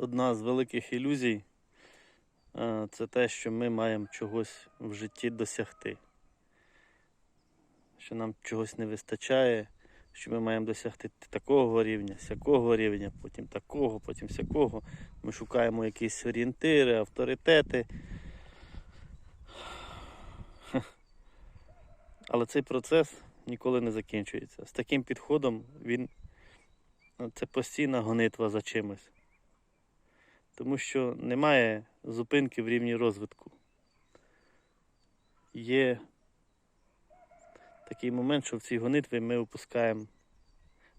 одна з великих ілюзій е, це те, що ми маємо чогось в житті досягти. Що нам чогось не вистачає, що ми маємо досягти такого рівня, сякого рівня, потім такого, потім сякого. Ми шукаємо якісь орієнтири, авторитети. Але цей процес ніколи не закінчується. З таким підходом він це постійна гонитва за чимось. Тому що немає зупинки в рівні розвитку. Є такий момент, що в цій гонитві ми опускаємо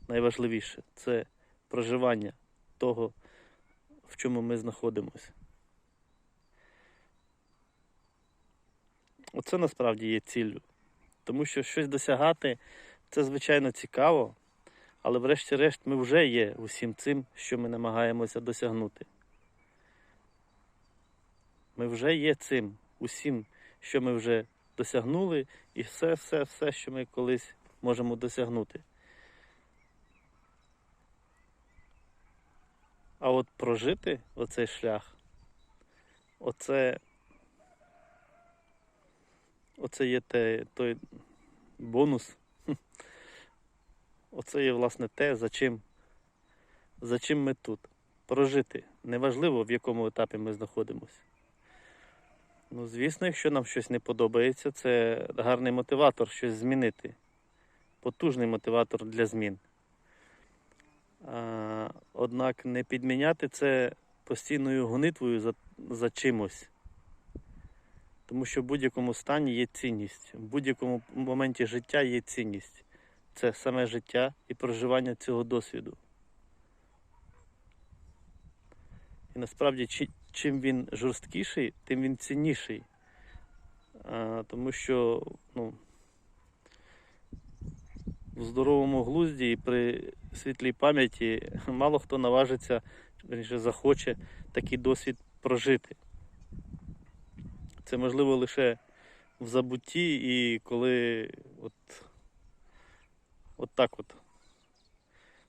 найважливіше це проживання того, в чому ми знаходимося. Оце насправді є ціллю. Тому що щось досягати це звичайно цікаво, але врешті-решт ми вже є усім цим, що ми намагаємося досягнути. Ми вже є цим усім, що ми вже досягнули, і все, все, все, що ми колись можемо досягнути. А от прожити оцей шлях, оце, оце є те, той бонус. Оце є, власне, те, за чим, за чим ми тут. Прожити. Неважливо, в якому етапі ми знаходимося. Ну, звісно, якщо нам щось не подобається, це гарний мотиватор щось змінити. Потужний мотиватор для змін. А, однак не підміняти це постійною гонитвою за, за чимось. Тому що в будь-якому стані є цінність, в будь-якому моменті життя є цінність. Це саме життя і проживання цього досвіду. І насправді, чим він жорсткіший, тим він цінніший. А, тому що ну, в здоровому глузді і при світлій пам'яті мало хто наважиться, верніше, захоче такий досвід прожити. Це можливо лише в забутті і коли от, от так от.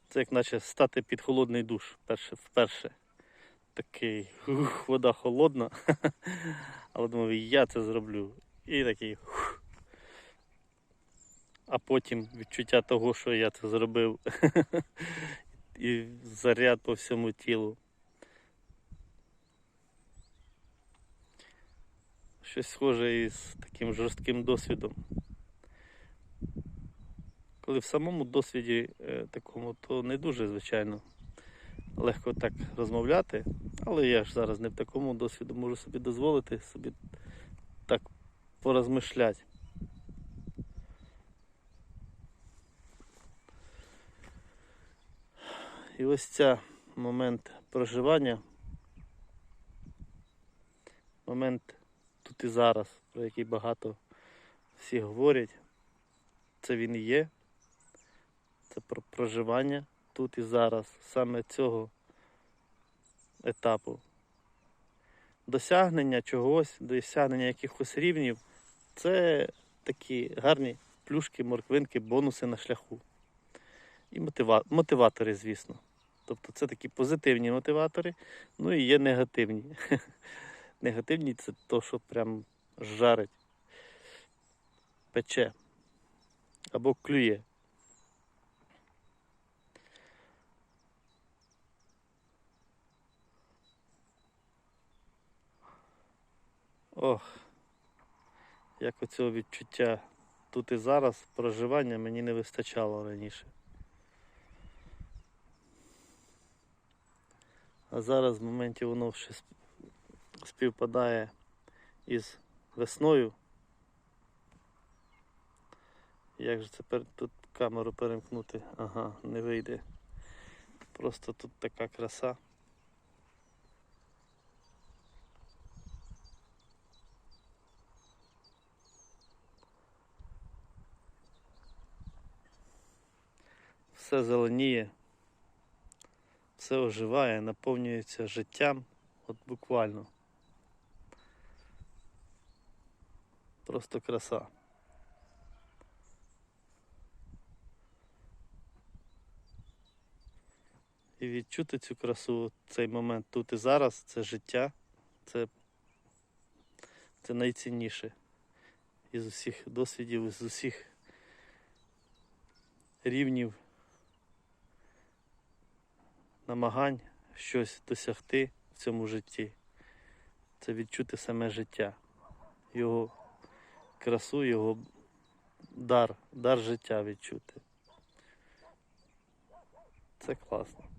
Це як наче стати під холодний душ перше, вперше. Такий ух, вода холодна. Але думав, я це зроблю. І такий. Ух. А потім відчуття того, що я це зробив. І заряд по всьому тілу. Щось схоже із таким жорстким досвідом. Коли в самому досвіді е, такому, то не дуже, звичайно, легко так розмовляти, але я ж зараз не в такому досвіду можу собі дозволити собі так порозмишляти. І ось ця момент проживання, момент тут і зараз, про який багато всі говорять, це він і є. Це про проживання тут і зараз, саме цього етапу. Досягнення чогось, досягнення якихось рівнів це такі гарні плюшки, морквинки, бонуси на шляху. І мотива... мотиватори, звісно. Тобто це такі позитивні мотиватори, ну і є негативні. Негативні це то, що прям жарить, пече або клює. Ох, як оцього відчуття тут і зараз проживання мені не вистачало раніше. А зараз в моменті воно ще співпадає із весною. Як же тепер тут камеру перемкнути? Ага, не вийде. Просто тут така краса. Все зеленіє, все оживає, наповнюється життям, от буквально. Просто краса. І відчути цю красу, цей момент тут і зараз, це життя, це, це найцінніше із усіх досвідів, із усіх рівнів намагань щось досягти в цьому житті. Це відчути саме життя, його красу, його дар, дар життя відчути. Це класно.